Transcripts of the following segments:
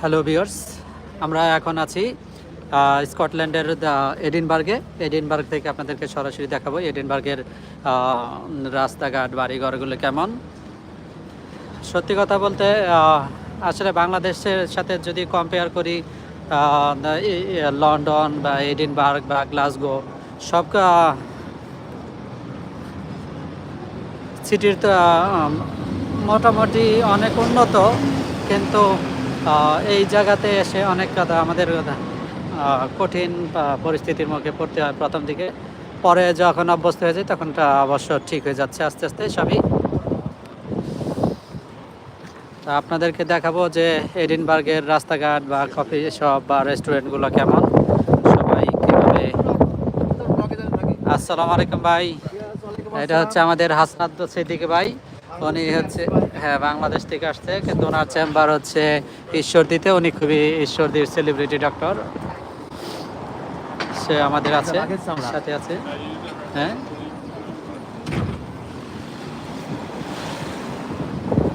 Hello বিয়ার্স আমরা এখন আছি স্কটল্যান্ডের এডিনবার্গে। এডিনবার্গ থেকে আপনাদেরকে সরাসরি দেখাবো এডিনবার্গের রাস্তাঘাট, বাড়িঘরগুলো কেমন। সত্যি কথা বলতে আসলে বাংলাদেশের সাথে যদি কম্পেয়ার করি লন্ডন বা এডিনবার্গ বা গ্লাসগো, সব সিটির তো মোটামুটি অনেক উন্নত। কিন্তু এই জায়গাতে এসে অনেক কথা আমাদের কঠিন পরিস্থিতির মুখে পড়তে হয় প্রথম দিকে। পরে যখন অভ্যস্ত হয়ে যায় তখন তা অবশ্য ঠিক হয়ে যাচ্ছে আস্তে আস্তে সবই। তা আপনাদেরকে দেখাবো যে এডিনবার্গের রাস্তাঘাট বা কফি শপ বা রেস্টুরেন্টগুলো কেমন, সবাই কীভাবে আসসালামু আলাইকুম ভাই। এটা হচ্ছে আমাদের হাসনাত সিদ্দিকি ভাই। উনি হচ্ছে হ্যাঁ বাংলাদেশ থেকে আসছে। কিন্তু ওনার চেম্বার হচ্ছে ঈশ্বরদীতে। উনি খুবই ঈশ্বরদীর সেলিব্রিটি ডক্টর সে আমাদের আছে সাথে আছে। হ্যাঁ?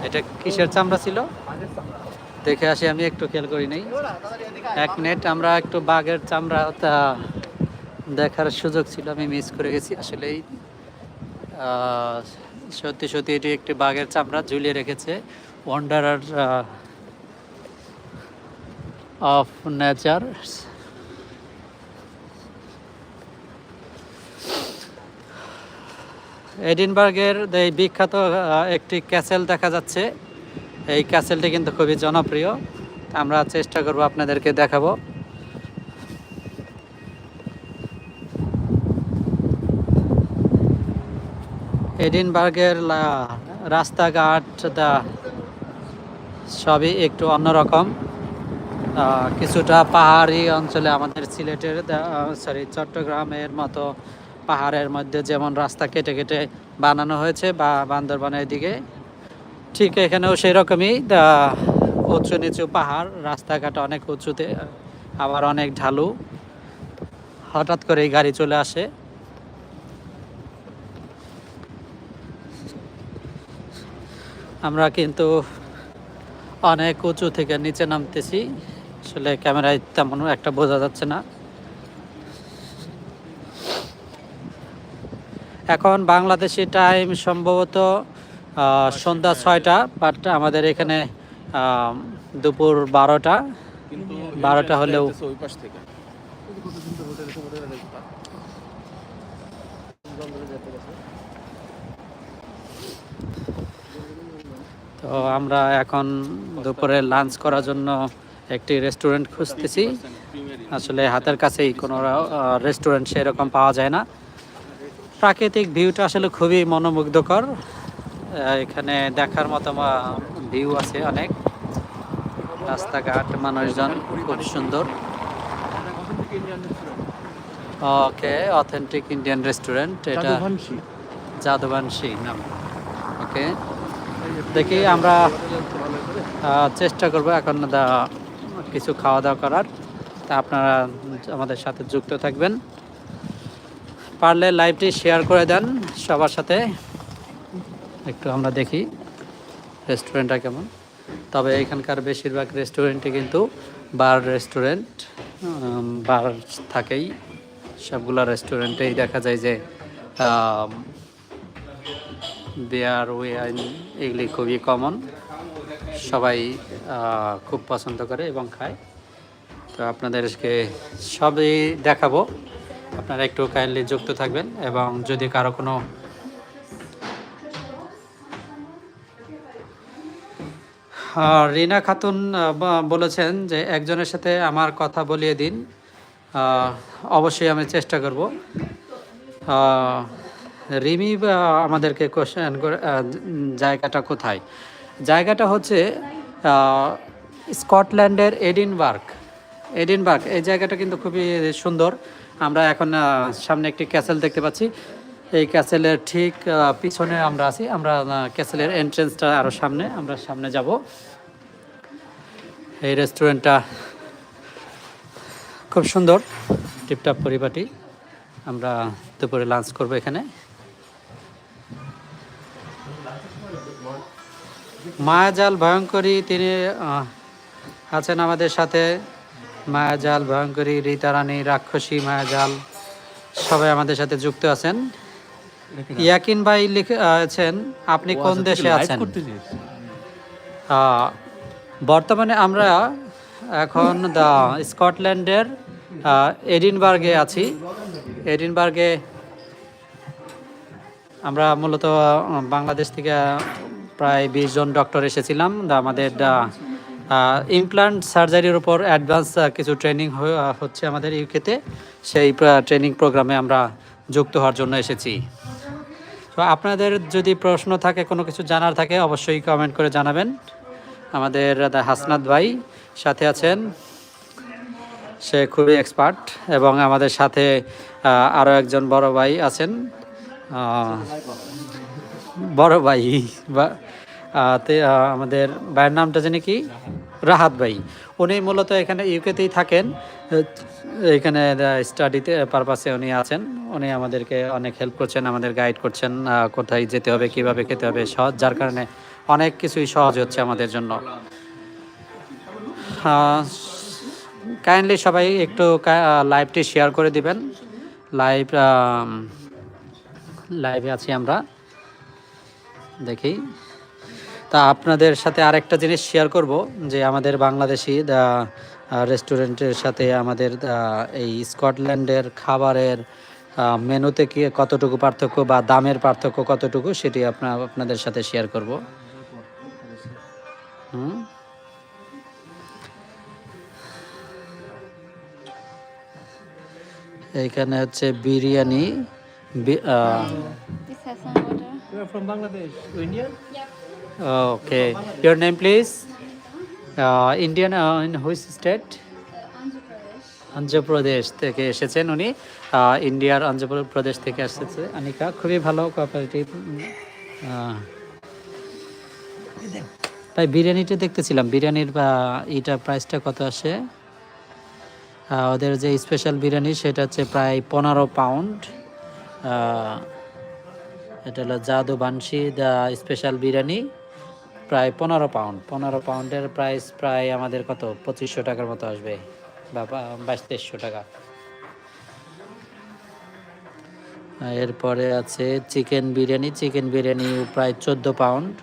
এটা কিসের চামড়া ছিল? দেখে আসি আমি একটু খেয়াল করি নাই। এক মিনিট আমরা একটু বাঘের চামড়া তা দেখার সুযোগ ছিল আমি মিস করে গেছি। আসলেই আহ, সত্যি সত্যি এটি একটি বাঘের চামড়া ঝুলিয়ে রেখেছে। ওয়ান্ডারার অফ নেচার এডিনবার্গের এই বিখ্যাত একটি ক্যাসেল দেখা যাচ্ছে। এই ক্যাসেলটি কিন্তু খুবই জনপ্রিয়। আমরা চেষ্টা করব আপনাদেরকে দেখাবো। এডিনবার্গের রাস্তাঘাট দা সবই একটু অন্যরকম। কিছুটা পাহাড়ি অঞ্চলে আমাদের সিলেটের সরি চট্টগ্রামের মতো পাহাড়ের মধ্যে যেমন রাস্তা কেটে কেটে বানানো হয়েছে বা বান্দরবানের দিকে ঠিক এখানেও সেই রকমই উঁচু নিচু পাহাড়, রাস্তাঘাট অনেক উঁচুতে, আবার অনেক ঢালু। হঠাৎ করেই গাড়ি চলে আসে। আমরা কিন্তু অনেক উঁচু থেকে নিচে নামতেছি। আসলে ক্যামেরায় তেমন একটা বোঝা যাচ্ছে না। এখন বাংলাদেশি টাইম সম্ভবত সন্ধ্যা ছয়টা বাট আমাদের এখানে দুপুর বারোটা। বারোটা হলেও- তো আমরা এখন দুপুরে লাঞ্চ করার জন্য একটি রেস্টুরেন্ট খুঁজতেছি। আসলে হাতের কাছেই কোনো রেস্টুরেন্ট সেরকম পাওয়া যায় না। প্রাকৃতিক ভিউটা আসলে খুবই মনোমুগ্ধকর। এখানে দেখার মতো ভিউ আছে অনেক। রাস্তাঘাট মানুষজন খুব সুন্দর। ওকে অথেন্টিক ইন্ডিয়ান রেস্টুরেন্ট এটা যাদবানশি নাম। ওকে। দেখি আমরা চেষ্টা করব এখন কিছু খাওয়া দাওয়া করার। তা আপনারা আমাদের সাথে যুক্ত থাকবেন। পারলে লাইভটি শেয়ার করে দেন সবার সাথে। একটু আমরা দেখি রেস্টুরেন্টটা কেমন। তবে এখানকার বেশিরভাগ রেস্টুরেন্টে কিন্তু বার রেস্টুরেন্ট বার থাকেই। সবগুলো রেস্টুরেন্টেই দেখা যায় যে বিয়ার ওয়াইন এগুলি খুবই কমন সবাই খুব পছন্দ করে এবং খায়। তো আপনাদেরকে সবই দেখাবো। আপনারা একটু কাইন্ডলি যুক্ত থাকবেন এবং যদি কারও কোনো রিনা খাতুন বলেছেন যে একজনের সাথে আমার কথা বলিয়ে দিন। অবশ্যই আমি চেষ্টা করব। রিমি আমাদেরকে কোশ্চেন করে জায়গাটা কোথায়? জায়গাটা হচ্ছে স্কটল্যান্ডের এডিনবার্গ। এডিনবার্গ, এই জায়গাটা কিন্তু খুবই সুন্দর। আমরা এখন সামনে একটি ক্যাসেল দেখতে পাচ্ছি। এই ক্যাসেলের ঠিক পিছনে আমরা আছি। আমরা ক্যাসেলের এন্ট্রেন্সটা আরও সামনে, আমরা সামনে যাব। এই রেস্টুরেন্টটা খুব সুন্দর। টিপটাপ পরিপাটি। আমরা দুপুরে লাঞ্চ করব এখানে। মায়াজাল ভয়ঙ্করী তিনি আছেন আমাদের সাথে। মায়াজাল ভয়ঙ্করী রীতারানী রাক্ষসী মায়াজাল সবাই আমাদের সাথে যুক্ত আছেন। ইয়াকিন ভাই লিখে আছেন আপনি কোন দেশে আছেন? বর্তমানে আমরা এখন স্কটল্যান্ডের এডিনবার্গে আছি। এডিনবার্গে আমরা মূলত বাংলাদেশ থেকে প্রায় বিশ জন ডক্টর এসেছিলাম। আমাদের ইমপ্লান্ট সার্জারির উপর অ্যাডভান্স কিছু ট্রেনিং হচ্ছে আমাদের ইউকেতে। সেই ট্রেনিং প্রোগ্রামে আমরা যুক্ত হওয়ার জন্য এসেছি। তো আপনাদের যদি প্রশ্ন থাকে, কোনো কিছু জানার থাকে, অবশ্যই কমেন্ট করে জানাবেন। আমাদের হাসনাত ভাই সাথে আছেন। সে খুবই এক্সপার্ট এবং আমাদের সাথে আরও একজন বড় ভাই আছেন। বড় ভাই বা তে, আমাদের ভাইয়ের নামটা জানি কি? রাহাত ভাই। উনি মূলত এখানে ইউকেতেই থাকেন। এখানে স্টাডিতে পারপাসে উনি আছেন। উনি আমাদেরকে অনেক হেল্প করছেন আমাদের গাইড করছেন কোথায় যেতে হবে কীভাবে খেতে হবে সহজ যার কারণে অনেক কিছুই সহজ হচ্ছে আমাদের জন্য। কাইন্ডলি সবাই একটু লাইভটি শেয়ার করে দিবেন। লাইভ লাইভে আছি আমরা। দেখি। তা আপনাদের সাথে আরেকটা জিনিস শেয়ার করব, যে আমাদের বাংলাদেশি রেস্টুরেন্টের সাথে আমাদের এই স্কটল্যান্ডের খাবারের মেনুতে কি কতটুকু পার্থক্য বা দামের পার্থক্য কতটুকু, সেটি আপনার আপনাদের সাথে শেয়ার করব। হুম। এইখানে হচ্ছে বিরিয়ানি বি- ah, This has some water. You are from Bangladesh, India? Okay. Your name, please. Uh, Indian uh, in which state? Andhra Pradesh থেকে এসেছেন উনি ইন্ডিয়ার অন্ধ্রপ্রদেশ থেকে এসেছে আনিকা খুবই ভালো কোঅপারেটিভ তাই বিরিয়ানিটা দেখতেছিলাম বিরিয়ানির বা ইটা প্রাইসটা কত আসে ওদের যে স্পেশাল বিরিয়ানি সেটা হচ্ছে প্রায় পনেরো পাউন্ড এটা হলো জাদু বানশি দ্য স্পেশাল বিরিয়ানি, প্রায় পনেরো পাউন্ড পনেরো পাউন্ডের প্রাইস প্রায় আমাদের কত? পঁচিশশো টাকার মতো আসবে। বা বাইশ, তেইশশো টাকা। এরপরে আছে চিকেন বিরিয়ানি। চিকেন বিরিয়ানি প্রায় চোদ্দ পাউন্ড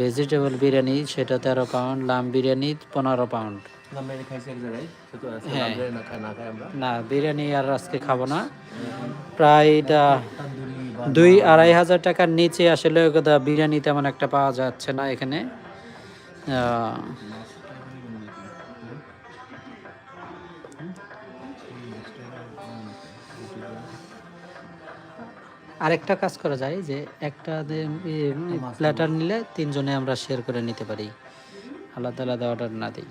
ভেজিটেবল বিরিয়ানি, সেটা তেরো পাউন্ড লাম বিরিয়ানি, পনেরো পাউন্ড হ্যাঁ। না বিরিয়ানি আর আজকে খাব না। প্রায় দুই আড়াই হাজার টাকার নিচে আসলে বিরিয়ানি তেমন একটা পাওয়া যাচ্ছে না এখানে। আরেকটা কাজ করা যায় যে একটা প্ল্যাটার নিলে তিনজনে আমরা শেয়ার করে নিতে পারি। আলাদা আলাদা অর্ডার না দিই।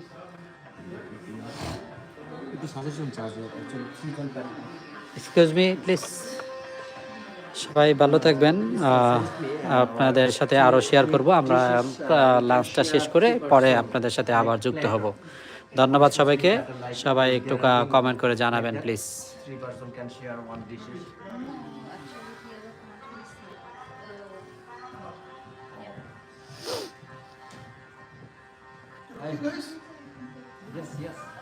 এক্সকিউজ মি প্লিজ সবাই ভালো থাকবেন। আহ, আপনাদের সাথে আরও শেয়ার করব। আমরা লাঞ্চটা শেষ করে পরে আপনাদের সাথে আবার যুক্ত হব। ধন্যবাদ সবাইকে। সবাই একটু কমেন্ট করে জানাবেন প্লিজ Yes, yes.